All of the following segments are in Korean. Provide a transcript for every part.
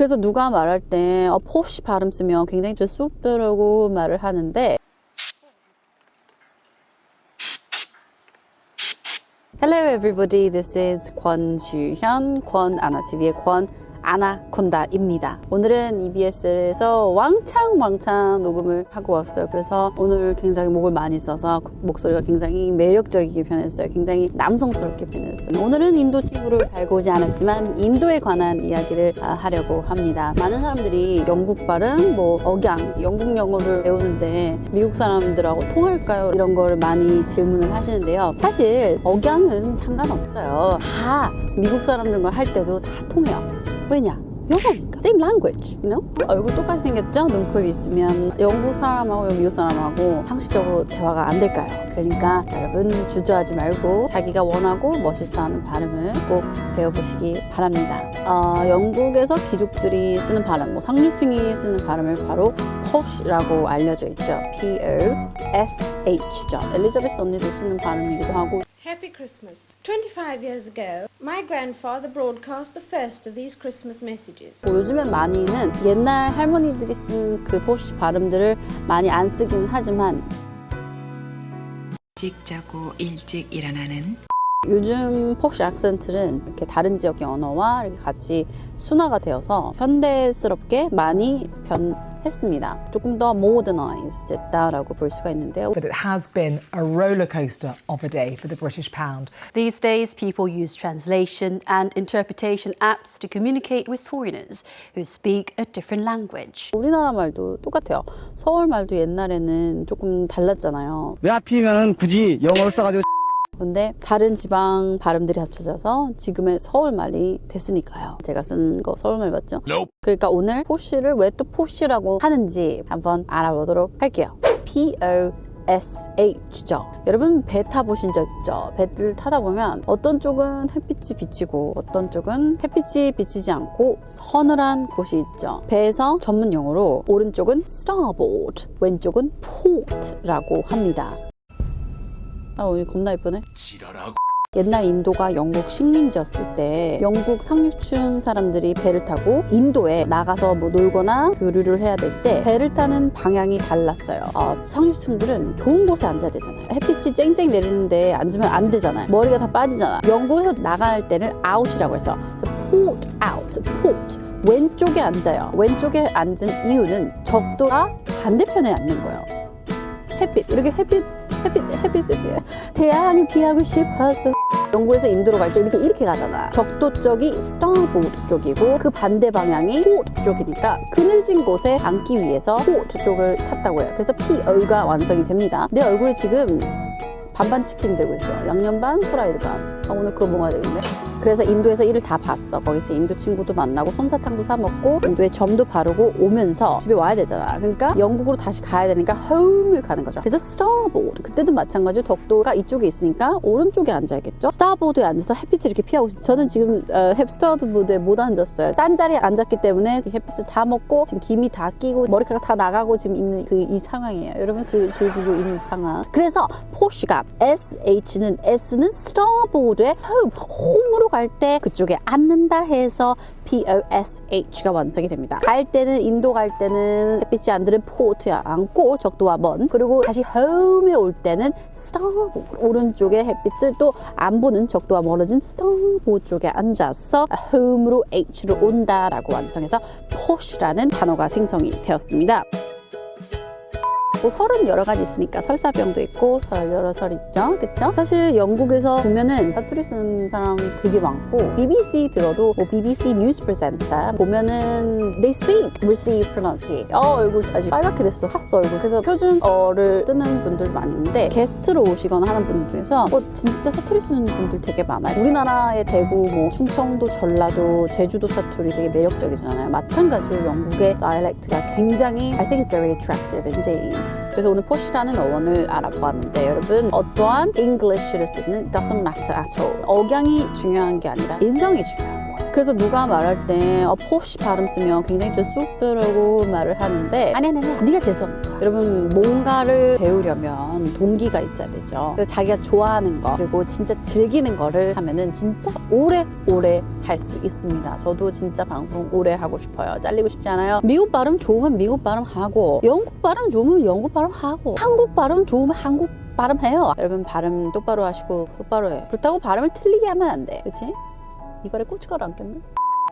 그래서 누가 말할 때 어, 포시 발음 쓰면 굉장히 좀 쏙더라고 말을 하는데 Hello everybody, this is 권주현, 권아나TV의 권 아나콘다입니다. 오늘은 EBS에서 왕창 왕창 녹음을 하고 왔어요. 그래서 오늘 굉장히 목을 많이 써서 목소리가 굉장히 매력적이게 변했어요. 굉장히 남성스럽게 변했어요. 오늘은 인도 친구를 달고 오지 않았지만 인도에 관한 이야기를 아, 하려고 합니다. 많은 사람들이 영국 발음, 뭐 억양, 영국 영어를 배우는데 미국 사람들하고 통할까요? 이런 걸 많이 질문을 하시는데요. 사실 억양은 상관없어요. 다 미국 사람들과 할 때도 다 통해요. 왜냐? 영어니까. Same language, you know? 얼굴 똑같이 생겼죠? 눈코입 있으면 영국 사람하고 미국 사람하고 상식적으로 대화가 안 될까요? 그러니까 여러분 주저하지 말고 자기가 원하고 멋있어하는 발음을 꼭 배워보시기 바랍니다. 어, 영국에서 귀족들이 쓰는 발음, 뭐 상류층이 쓰는 발음을 바로 posh라고 알려져 있죠. P-O-S-H죠. 엘리자베스 언니도 쓰는 발음이기도 하고 Happy Christmas. 25 years ago, my grandfather broadcast the first of these Christmas messages. 뭐 요즘엔 많이는 옛날 할머니들이 쓴 그 포시 발음들을 많이 안 쓰긴 하지만 일찍 자고 일찍 일어나는 요즘 포시 악센트는 이렇게 다른 지역의 언어와 이렇게 같이 순화가 되어서 현대스럽게 많이 변 했습니다. 조금 더 modernized 됐다라고 볼 수가 있는데요. But it has been a roller coaster of a day for the British pound. These days, people use translation and interpretation apps to communicate with foreigners who speak a different language. 우리나라 말도 똑같아요. 서울 말도 옛날에는 조금 달랐잖아요. 왜 하필이면 굳이 영어를 써가지고 근데 다른 지방 발음들이 합쳐져서 지금의 서울말이 됐으니까요. 제가 쓴 거 서울말 맞죠? 그러니까 오늘 포시를 왜 또 포시라고 하는지 한번 알아보도록 할게요. P-O SH죠. 여러분 배 타보신 적 있죠? 배를 타다 보면 어떤 쪽은 햇빛이 비치고 어떤 쪽은 햇빛이 비치지 않고 서늘한 곳이 있죠. 배에서 전문 용어로 오른쪽은 starboard, 왼쪽은 port라고 합니다. 아 오늘 겁나 예쁘네. 옛날 인도가 영국 식민지였을 때 영국 상류층 사람들이 배를 타고 인도에 나가서 뭐 놀거나 교류를 해야 될 때 배를 타는 방향이 달랐어요. 어, 상류층들은 좋은 곳에 앉아야 되잖아요. 햇빛이 쨍쨍 내리는데 앉으면 안 되잖아요. 머리가 다 빠지잖아. 영국에서 나갈 때는 out이라고 해서 port out, port 왼쪽에 앉아요. 왼쪽에 앉은 이유는 적도가 반대편에 앉는 거예요. 햇빛 이렇게 햇빛 햇빛 햇빛을 피해 태양을 피하고 싶어서. 영국에서 인도로 갈 때 이렇게 이렇게 가잖아. 적도 쪽이 스타보드 쪽이고 그 반대 방향이 포트 쪽이니까 그늘진 곳에 앉기 위해서 포트 쪽을 탔다고 해요. 그래서 PO가 완성이 됩니다. 내 얼굴에 지금 반반 치킨 되고 있어 양념 반 프라이드 반. 아, 오늘 그거 먹어야 되겠네 그래서 인도에서 일을 다 봤어. 거기서 인도 친구도 만나고 솜사탕도 사 먹고 인도에 점도 바르고 오면서 집에 와야 되잖아. 그러니까 영국으로 다시 가야 되니까 home을 가는 거죠. 그래서 starboard 그때도 마찬가지로 덕도가 이쪽에 있으니까 오른쪽에 앉아야겠죠. starboard에 앉아서 햇빛을 이렇게 피하고 있어요. 저는 지금 어, starboard에 못 앉았어요. 싼 자리에 앉았기 때문에 햇빛을 다 먹고 지금 김이 다 끼고 머리카락 다 나가고 지금 있는 그 이 상황이에요. 여러분 그 즐기고 있는 상황. 그래서 포시가 SH는 S는 starboard에 홈으로 갈 때 그쪽에 앉는다 해서 POSH가 완성이 됩니다. 갈 때는 인도 갈 때는 햇빛이 안 드는 포트에 앉고 적도와 먼 그리고 다시 home에 올 때는 starboard 오른쪽에 햇빛을 또 안 보는 적도와 멀어진 starboard 쪽에 앉아서 home으로 H로 온다라고 완성해서 posh라는 단어가 생성이 되었습니다. 뭐 설은 여러 가지 있으니까 설사병도 있고 설 여러 설 있죠? 그쵸? 사실 영국에서 보면은 사투리 쓰는 사람 되게 많고 BBC 들어도 뭐 BBC 뉴스 프레젠터 보면은 they speak receive pronunciation 어 얼굴 다시 빨갛게 됐어. 핫어 얼굴. 그래서 표준어를 쓰는 분들 있는데 게스트로 오시거나 하는 분들 중에서 어 진짜 사투리 쓰는 분들 되게 많아요. 우리나라의 대구 뭐 충청도 전라도 제주도 사투리 되게 매력적이잖아요. 마찬가지로 영국의 다이렉트가 굉장히 I think it's very attractive indeed 그래서 오늘 포시라는 어원을 알아보았는데 여러분 어떠한 English를 쓰는 doesn't matter at all. 억양이 중요한 게 아니라 인성이 중요한 거예요. 그래서 누가 말할 때 어, 포시 발음 쓰면 굉장히 좀 쑥스러고 말을 하는데 아니 아니 아니 네가 거야 여러분 뭔가를 배우려면 동기가 있어야 되죠. 자기가 좋아하는 거 그리고 진짜 즐기는 거를 하면은 진짜 오래오래 할 수 있습니다. 저도 진짜 방송 오래 하고 싶어요. 잘리고 싶지 않아요? 미국 발음 좋으면 미국 발음 하고 영국 발음 좋으면 영국 발음 하고 한국 발음 좋으면 한국 발음해요. 여러분 발음 똑바로 하시고 똑바로 해. 그렇다고 발음을 틀리게 하면 안돼. 그치? 이발에 고춧가루 안 꼈나?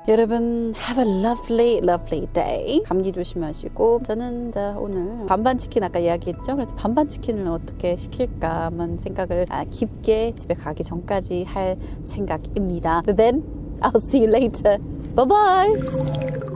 여러분 have a lovely lovely day. 감기 조심하시고. 저는 자 오늘 반반 치킨 아까 이야기했죠? 그래서 반반 치킨을 어떻게 시킬까 한번 생각을 아, 깊게 집에 가기 전까지 할 생각입니다. Then I'll see you later. Bye bye